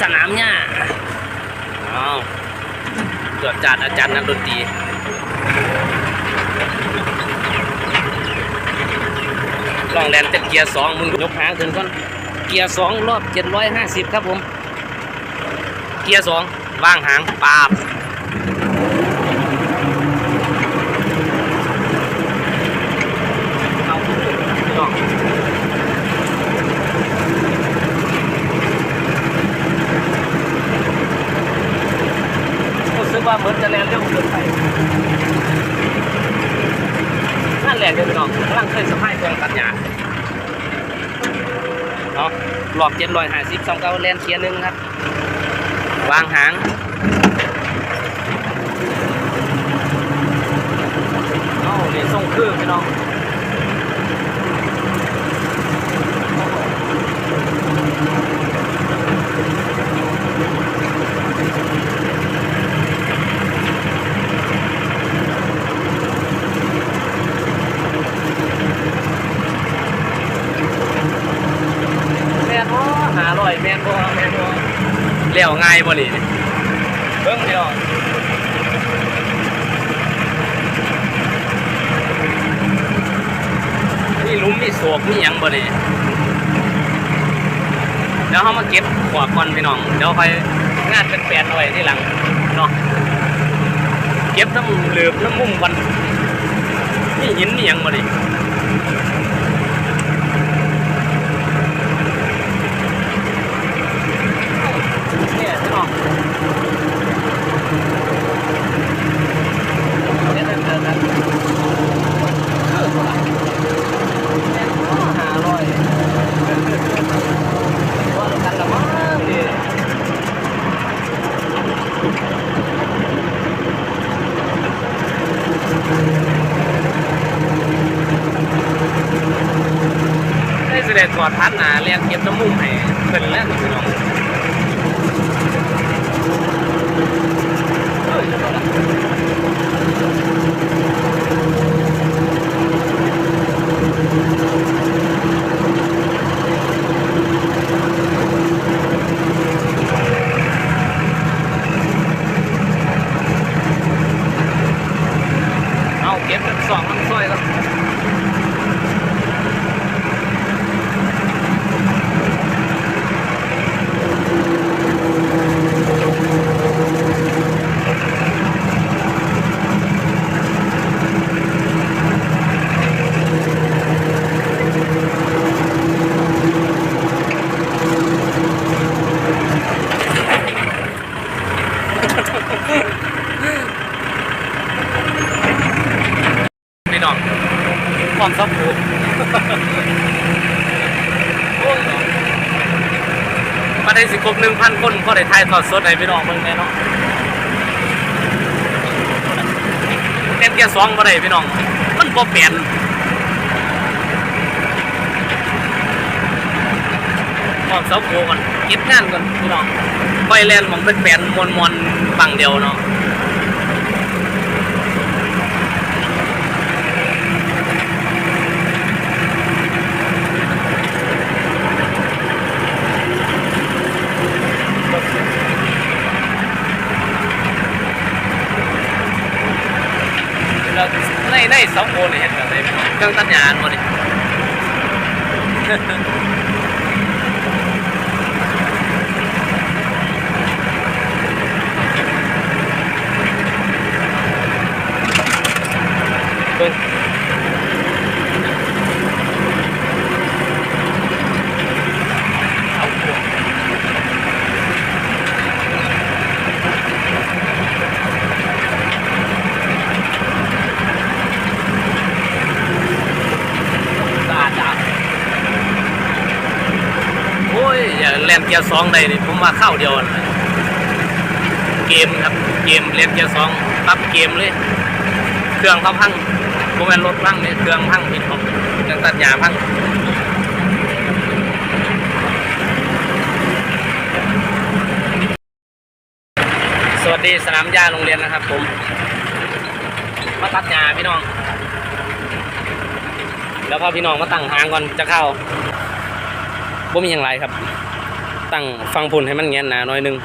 สนามหญ้าอ้าวตรวจจัดอาจารย์นักดนตรีลองแลนเต็มเกียร์สองมึงยกหางขึ้นก่อน เกียร์สองรอบเจ็ดร้อยห้าสิบครับผม เกียร์สองว่างหางปาบ เอาพี่น้องรู้สึกว่าเหมือนจะแรงเร็วเกินไปนั่นแหละเต้องกำลังเคยสะพายกองตัดหญ้าเนาะหลอกเจ็ดลอยห้าสิบสองเก้าแลนเทียร์หนึ่งครับ วางหางเอาเนี่ยส่งเครื่องพี่น้อง แม่นบ่หาร้อยแม่นบ่แม่นบ่เลี้ยว ง่ายบ่นี่เบิ่งพี่น้องมีหลุมมีโศกมีหยังบ่นี่เดี๋ยวเฮามาเก็บขวบก่อนพี่น้อง เดี๋ยวค่อยงานเป็นแปลนเอาไว้ที่หลังเนาะเก็บน้ำเหลือบน้ำมุมก่อนมีหินมีหยังบ่นี่ เนี่ยพี่น้องเดี๋ยวเดินเดินกันเออคนละแม่นบ่หาร้อยว่าแล้วกันละมั้งนี่ได้แสดงก อดพัดหนาเรียกเก็บน้ำมุมให้เพิ่นแล้วพี่น้อง เอาเก็บทั้งสองทั้งซอยแล้วพี่น้องความซับผูโอ้ยมาได้สิคร บหนึ่งพันคนก็ได้ถ่ายทอดสดให้พี่น้องเบิ่งแน่เนาะเต็มเกียร์สองมาได้พี่น้อง มันบ่เปลี่ยนความซับผูก่อนเก็บงานก่อนพี่น้องไปแลนด์มองเป็นแปลนมวนมวนฝั่งเดียวเนาะ แล้วในใน สองคนเห็นแบบไหนพี่น้องเครื่องตัดยางหมดเลยบิ่งเอาพวกสะอาดจ้ะโอ้ย อย่าแล่นเกียร์สองได้ผมมาเข้าเดียวนั่นแหละเกมครับเกมเล่นเกียร์สองปั๊บเกมเลย เครื่องเขาพังโมเมนรถพังเนี่ยเครื่องพังผิดของเครื่องตัดหญ้าพังสวัสดีสนามหญ้าโรงเรียนนะครับ ผม มาตัดหญ้าพี่น้อง แล้วพอพี่น้องมาตั้งหางก่อนจะเข้าบ่มีอย่างไรครับ ตั้งฟังพุ่นให้มันแงนหนาหน่อยหนึง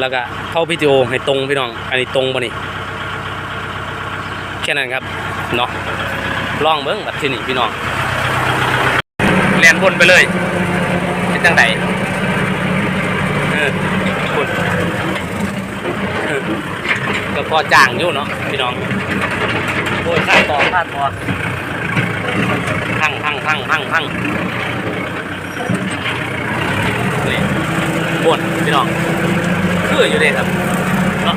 แล้วก็เข้าวิดีโอให้ตรงพี่น้อง อันนี้ตรงป่ะนี่แค่นั้นครับเนาะลองเบิ้งแบบที่นี่พี่น้องเรียนบนไปเลยเป็นจังไดเออพุ่นก็พอจ้างอยู่เนาะพี่น้องโอ้ยข้าต่อข้าต่อพังพังพังพังพัง นี่บนพี่น้องคืออยู่เลยครับเนาะ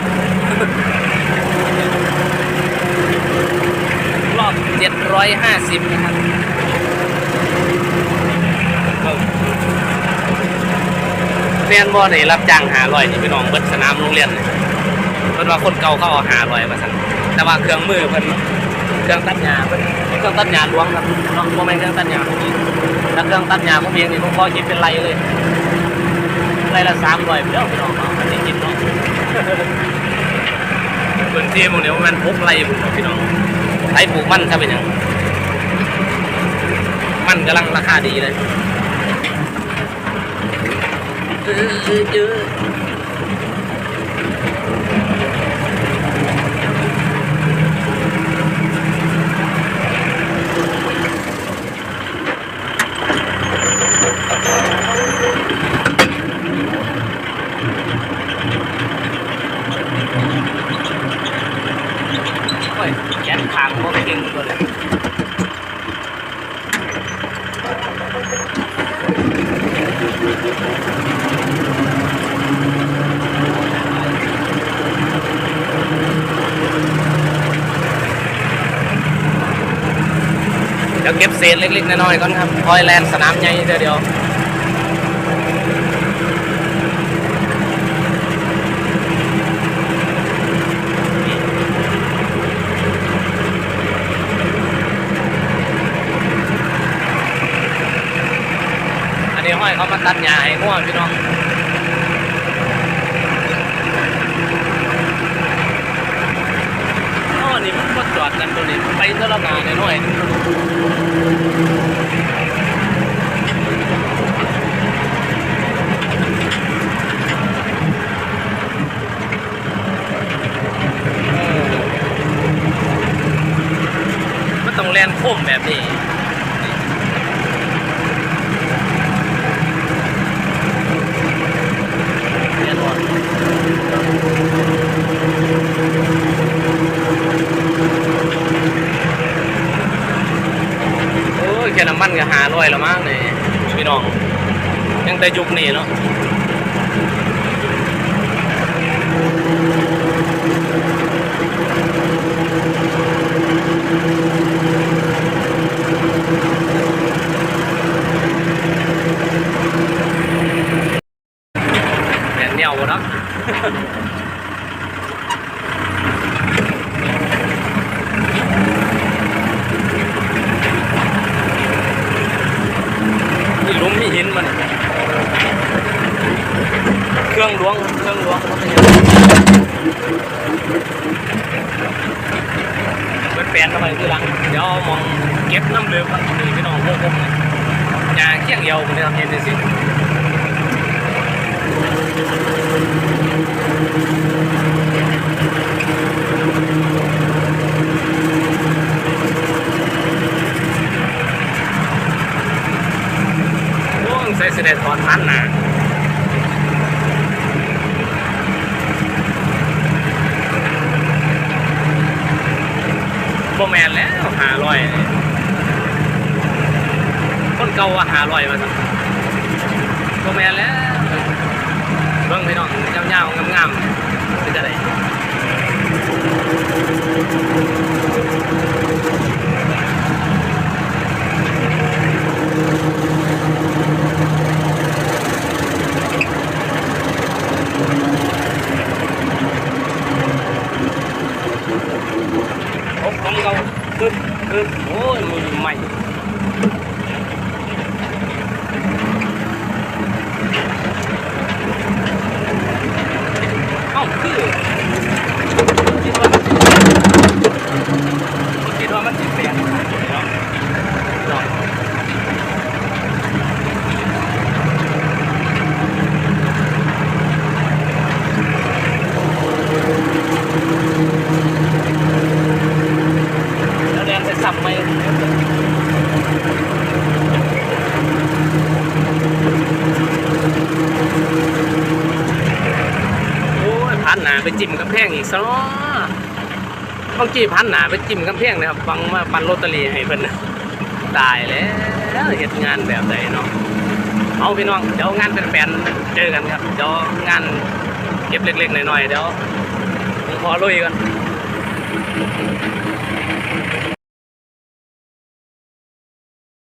รอบ750นะครับเรียนบ่ได้รับจ้างหารอยนี่พี่น้องเบิดสนามโรงเรียนเพิ่นว่าคนเก่าเขาเอาหารอยมาสั่นแต่ว่าเครื่องมือเพิ่นเครื่องตัดหญ้าเพิ่นเครื่องตัดหญ้าหลวงครับเนาะบ่แม่นเครื่องตัดหญ้าพวกนี้ถ้าเครื่องตัดหญ้าพวกนี้นี่ผมพอคิดเป็นไรเลย ไรละ300ไปแล้วพี่น้องเนาะอันนี้คิดเนาะพื้นที่มึงเนี้มันพกไรบุญพี่น้องไรปลูกมันครับเป็นหยังมันกำลังราคาดีเลยเออเออเออโอ้ยแขนขางก็ไม่เก่งตัวเลย เดี๋ยวเก็บเศษเล็กๆน้อยๆก่อนครับคอยแลนสนามใหญ่เดี๋ยวเดียว อันนี้ห้อยเขามา ตัดหญ้าให้ง่วงพี่น้องนี่มันก็จอดกันตัวนี้ไปเท่าละนาหน่อยๆเออมันต้องแลนโค้งแบบนี้ เรียนว่าโอ้ยแค่น้ำมันก็หา ร้อยแล้วมั้งนี่พี่น้องยังแต่ยุคนี้เนาะแดดเหนียวบ่เนาะ มีหลุมมีหินมัน เครื่องหลวงเครื่องหลวงเขาเป็นยังไงเป็นแปลนทำไม คือหลังเดี๋ยวเอามองเก็บน้ำเหลืองมันนี่พี่น้ อยคนเห็นได้สิโอ้ยใส่เสด็จถอนทันนะบ่แมนแล้วหาอยคนเก่าว่าหาลอยมาสักโมแมนแล้วเบิ้งพี่น้องยาวๆงามๆเป็นจะไดโอ้ของเก่าคือคือโอ้ยมือใหม่ เอ้าคือคิดว่ามันคิดว่ามันสิเปลี่ยนเนาะเนาะ แพง อีกซะเนอบางกี้พันหนาไปจิ้มกำแพงนะครับฟังว่าปันโรตเตอรี่ให้เพิ่นนะตายแล้วเหตุงานแบบไหนเนาะเอาพี่น้องเดี๋ยวงานเป็นแฟนเจอกันครับเดี๋ยวงานเก็บเล็กๆหน่อยๆเดี๋ยวผมขอลุยก่อน